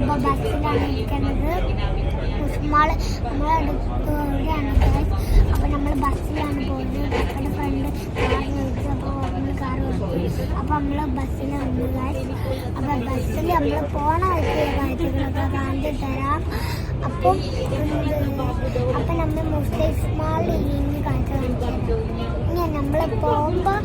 അപ്പോൾ ബസ്സിലാണ് ഇരിക്കുന്നത്. ഉസ്മാൾ നമ്മളെ അടുത്തോടെയാണ് അപ്പോൾ നമ്മൾ ബസ്സിലാണ് പോകുന്നത്. നമ്മുടെ ഫ്രണ്ട് കാർ വിളിച്ചു. അപ്പോൾ നമ്മൾ കാർ വിളിച്ചു. അപ്പോൾ നമ്മൾ ബസ്സിൽ വന്നു ഗൈസ് അപ്പോൾ ബസ്സിൽ നമ്മൾ പോണ വഴിക്ക് കാണിച്ചു തരാം. അപ്പം അപ്പം നമ്മൾ മുസ്ലിം ഉസ്മാളിൽ ഇനി കാണിച്ചു കാണിച്ചു ഇനി നമ്മൾ പോകുമ്പോൾ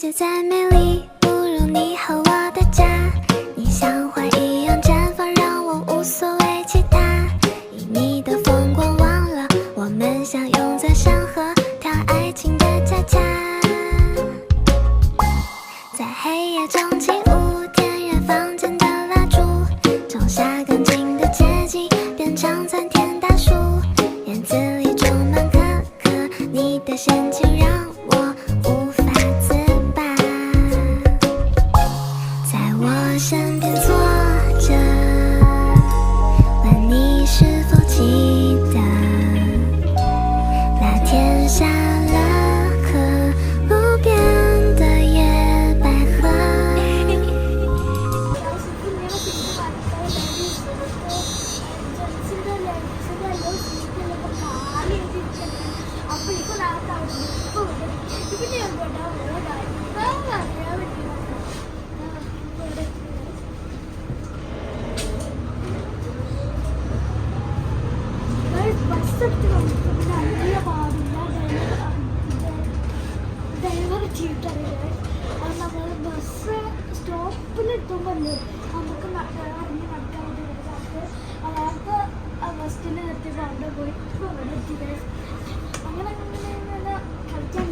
世界再美丽，ഡ്രൈവർ ചീട്ടറിയില്ല അത് നമ്മൾ ബസ് സ്റ്റോപ്പിലെത്തുമ്പോൾ നമുക്ക് ഇറങ്ങി നടക്കാൻ വേണ്ടി അയാൾക്ക് ആ ബസ്സിൽ നിർത്തിയപ്പോൾ അവിടെ പോയി അവിടെ എത്തി അങ്ങനെ അങ്ങനെ കളിക്കാൻ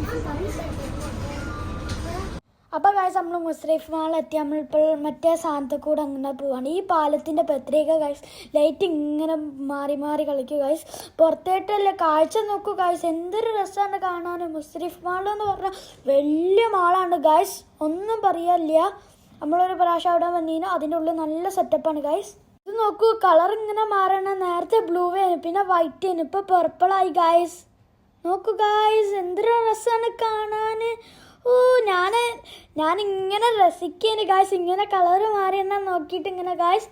അപ്പോൾ ഗായ്സ് നമ്മൾ മുസ്രീഫ് മാൾ എത്തി. നമ്മളിപ്പോൾ മറ്റേ സ്ഥാനത്ത് കൂടെ അങ്ങനെ പോവാണ്. ഈ പാലത്തിന്റെ പ്രത്യേക ഗൈസ് ലൈറ്റ് ഇങ്ങനെ മാറി മാറി കളിക്കുക ഗൈസ് പുറത്തേട്ടല്ലേ കാഴ്ച നോക്കൂ ഗൈസ് എന്തൊരു രസമാണ് കാണാൻ മുസ്രീഫ് മാൾ എന്ന് പറഞ്ഞാൽ വലിയ മാളാണ് ഗൈസ് ഒന്നും പറയാനില്ല നമ്മളൊരു പ്രാവശ്യം അവിടെ വന്നു അതിന്റെ ഉള്ളിൽ നല്ല സെറ്റപ്പാണ് ഗൈസ് ഇത് നോക്കൂ കളർ ഇങ്ങനെ മാറണം. നേരത്തെ ബ്ലൂ ആയിരുന്നു പിന്നെ വൈറ്റ് ആയിരുന്നു. ഇപ്പോൾ പർപ്പിളായി ഗൈസ് നോക്കൂ ഗായ്സ് എന്തൊരു രസമാണ് കാണാൻ ഓ ഞാൻ ഇങ്ങനെ രസിക്കേന് ഗായ്സ് ഇങ്ങനെ കളറ് മാറിയെന്നാ നോക്കിയിട്ട് ഇങ്ങനെ ഗായ്സ്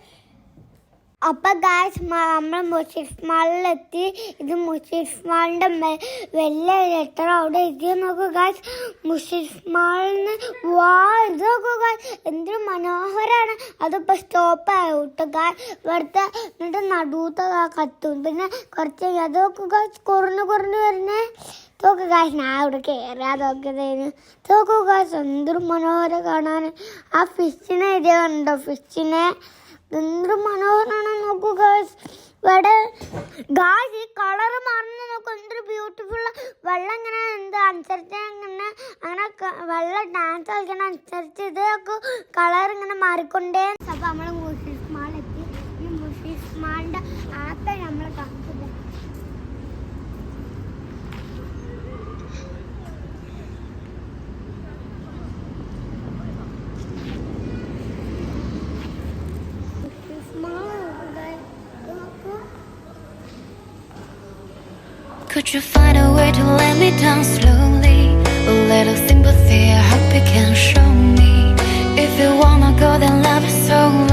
അപ്പൊ ഗായ്സ് നമ്മൾ മുഷിഫ് മാളിലെത്തി ഇത് മുഷിഫ് മാളിന്റെ വലിയ ലെറ്റർ അവിടെ എഴുതി നോക്കൂ ഗായ്സ് മുഷിഫ് മാളിന് വാ ഇത് നോക്കൂ ഗായ്സ് എന്തൊരു മനോഹരാണ്. അതിപ്പോ സ്റ്റോപ്പ് ആയിട്ട് ഗായ് ഇവിടുത്തെ എന്നിട്ട് നടുത്ത കത്തും. പിന്നെ കുറച്ച് അത് നോക്കൂ ഗായ്സ് കുറഞ്ഞു കുറഞ്ഞു വരുന്നേ. തോക്ക് കാശ് ഞാൻ അവിടെ കയറാ നോക്കിയതേന്. തോക്കു കാശ് എന്തൊരു മനോഹരം കാണാൻ. ആ ഫിഷിനെ ഇതേ കണ്ടോ? ഫിഷിനെ എന്തൊരു മനോഹരമാണ് നോക്കൂ ഗായ്സ് ഇവിടെ ഗായ്സ് ഈ കളർ മാറുന്ന നോക്കൂ. എന്തൊരു ബ്യൂട്ടിഫുൾ വെള്ളം ഇങ്ങനെ എന്ത് അനുസരിച്ച് ഇങ്ങനെ അങ്ങനെ വെള്ളം ഡാൻസ് കളിക്കണ അനുസരിച്ച് ഇത് കളർ ഇങ്ങനെ മാറിക്കൊണ്ടേ അപ്പൊ നമ്മൾ Could you find a way to let me down slowly? A little sympathy, I hope you can show me. If you wanna go, then love is so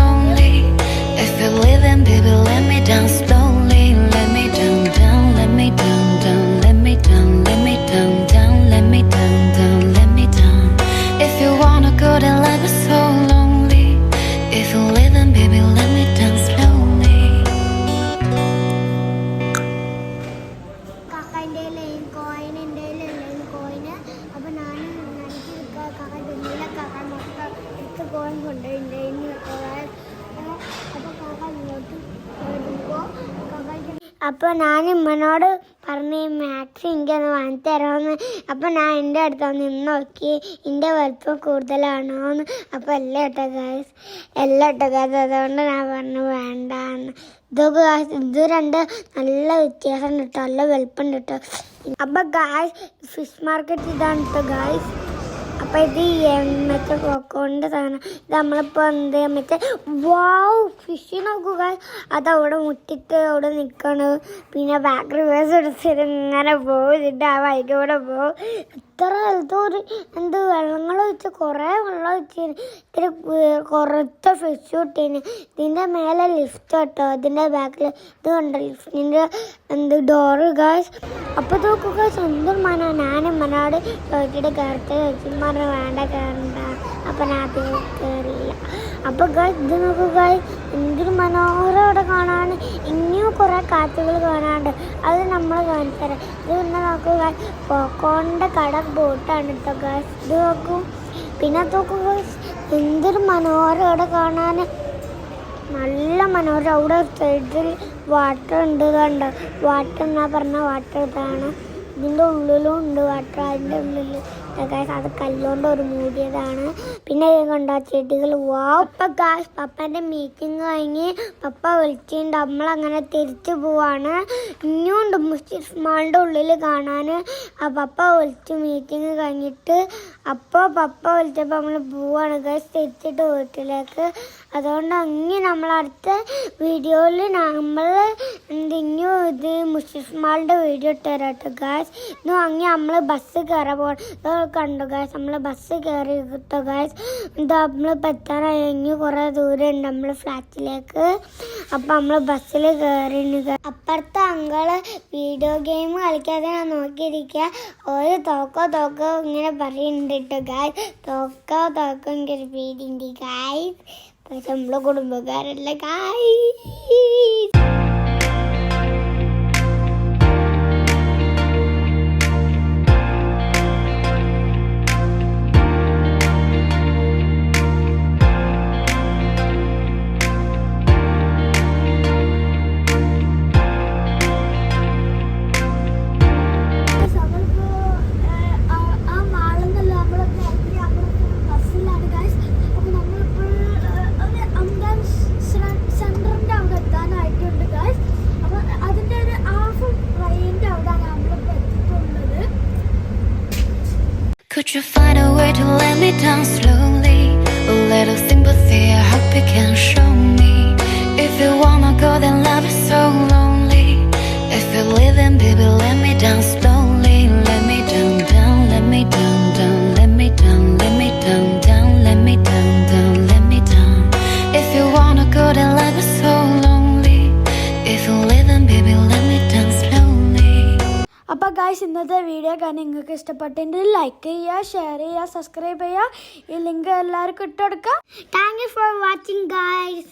അപ്പോൾ ഞാൻ ഉമ്മനോട് പറഞ്ഞു മാക്സ് എനിക്കൊന്ന് വാങ്ങി തരാമെന്ന് അപ്പോൾ ഞാൻ എന്റെ അടുത്ത് നിന്ന് നോക്കി എന്റെ വലുപ്പം കൂടുതലാണോ? എന്ന്. അപ്പോൾ എല്ലാം ഇട്ട ഗാസ് എല്ലാം ഗാസ് അതുകൊണ്ട് ഞാൻ പറഞ്ഞു വേണ്ടാന്ന്. ഇതൊക്കെ ഗാസ് ഇത് രണ്ട് നല്ല വ്യത്യാസം കിട്ടും നല്ല വലുപ്പം കിട്ടും അപ്പോൾ ഗായ്സ് ഫിഷ് മാർക്കറ്റ് ഇതാണ് കേട്ടോ ഗായ്സ് അപ്പൊ ഇത് മറ്റേ കൊക്കോണ്ട് സാധനം ഇത് നമ്മളിപ്പോ എന്ത് മറ്റേ വാവ് ഫിഷ് നോക്കുക അത് അവിടെ മുട്ടിട്ട് അവിടെ നിൽക്കണു പിന്നെ ബാക്ക് റിവേഴ്സ് എടുത്തിട്ട് ഇങ്ങനെ പോകും ഇതിന്റെ ആ വൈകൂടെ കൂടെ പോകും എത്ര എന്തോ ഒരു എന്ത് വെള്ളങ്ങൾ ഒഴിച്ച് കുറേ വെള്ളം ഒഴിച്ചിന് ഇത്തിരി കുറച്ച് ഫിഷ് കിട്ടീന്. ഇതിന്റെ മേലെ ലിഫ്റ്റ് കേട്ടോ. ഇതിന്റെ ബാക്കിൽ ഇത് കണ്ട? ലിഫ്റ്റിന്റെ എന്ത് ഡോറ് ഗായ്സ് അപ്പോൾ നോക്കുക സ്വന്തം മന. ഞാനും മനോട് ചോദിച്ചിട്ട് കയറത്തെ ചോദിച്ചു പറഞ്ഞു വേണ്ട കയറണ്ട അപ്പം ഞാൻ അത് കയറിയില്ല അപ്പോൾ ഗായ്സ് ഇത് നോക്കുക എന്തൊരു മനോഹരം അവിടെ കാണാൻ ഇനിയും കുറേ കാറ്റുകൾ കാണാണ്ട് അത് നമ്മൾ കാണിച്ചു തരാം ഇത് പിന്നെ നോക്കുക പോക്കോണിന്റെ കട ബോട്ടാണ് കേട്ടോ ഗാസ് ഇത് നോക്കൂ. പിന്നെ നോക്കുക എന്തൊരു മനോഹരം അവിടെ കാണാൻ. നല്ല മനോഹരം. അവിടെ സൈഡിൽ വാട്ടർ ഉണ്ട് കണ്ടോ? വാട്ടർ എന്നാ പറഞ്ഞ വാട്ടർ ഇതാണ്. ഇതിന്റെ ഉള്ളിലും ഉണ്ട് വാട്ടർ അതിന്റെ ഉള്ളിൽ ഗായ്സ് അത് കല്ലുകൊണ്ട് ഒരു മൂടിയതാണ്. പിന്നെ കണ്ട ചെടികൾ. വാ ഇപ്പം ഗായ്സ് പപ്പന്റെ മീറ്റിംഗ് കഴിഞ്ഞ് പപ്പ വിളിച്ചിട്ടുണ്ട്. നമ്മളങ്ങനെ തിരിച്ചു പോവാണ്. ഇനിയുണ്ട് മുസ്റ്റിസ് മാളിന്റെ ഉള്ളിൽ കാണാൻ ആ പപ്പ വിളിച്ച് മീറ്റിംഗ് കഴിഞ്ഞിട്ട്. അപ്പോൾ പപ്പ വിളിച്ചപ്പോൾ നമ്മൾ പോവാണ്. ഗായ്സ് തിരിച്ചിട്ട് വീട്ടിലേക്ക്. അതുകൊണ്ട് അങ്ങ് നമ്മൾ അടുത്ത വീഡിയോയിൽ നമ്മൾ എന്തെങ്കിലും ഇത് മുസ്ലിം മാളുടെ വീഡിയോ ഇട്ട് തരാം കേട്ടോ ഗായ്സ് ഇന്നും അങ്ങ് നമ്മൾ ബസ് കയറാൻ പോകണം കണ്ടു ഗായ്സ് നമ്മൾ ബസ് കയറി കേട്ടോ ഗായ്സ് എന്താ നമ്മൾ എത്താനായി കുറേ ദൂരം ഉണ്ട് നമ്മൾ ഫ്ലാറ്റിലേക്ക് അപ്പം നമ്മൾ ബസ്സിൽ കയറി അപ്പുറത്തെ അങ്കൾ വീഡിയോ ഗെയിം കളിക്കാതെ ഞാൻ നോക്കിയിരിക്കുക ഒരു തോക്കോ തോക്കോ ഇങ്ങനെ പറയുന്നുണ്ട് കേട്ടോ ഗായ്സ് തോക്കോ തോക്കോ എനിക്കൊരു പേടിയുണ്ട് പക്ഷെ നമ്മളെ കുടുംബക്കാരല്ല guys You find a way to let me down slowly? A little sympathy, I hope you can show me. Guys ഇന്നത്തെ വീഡിയോ കാണാൻ നിങ്ങൾക്ക് ഇഷ്ടപ്പെട്ടെങ്കിൽ ലൈക്ക് ചെയ്യുക ഷെയർ ചെയ്യുക സബ്സ്ക്രൈബ് ചെയ്യുക. ഈ ലിങ്ക് എല്ലാവർക്കും ഇട്ടുകൊടുക്കുക thank you for watching guys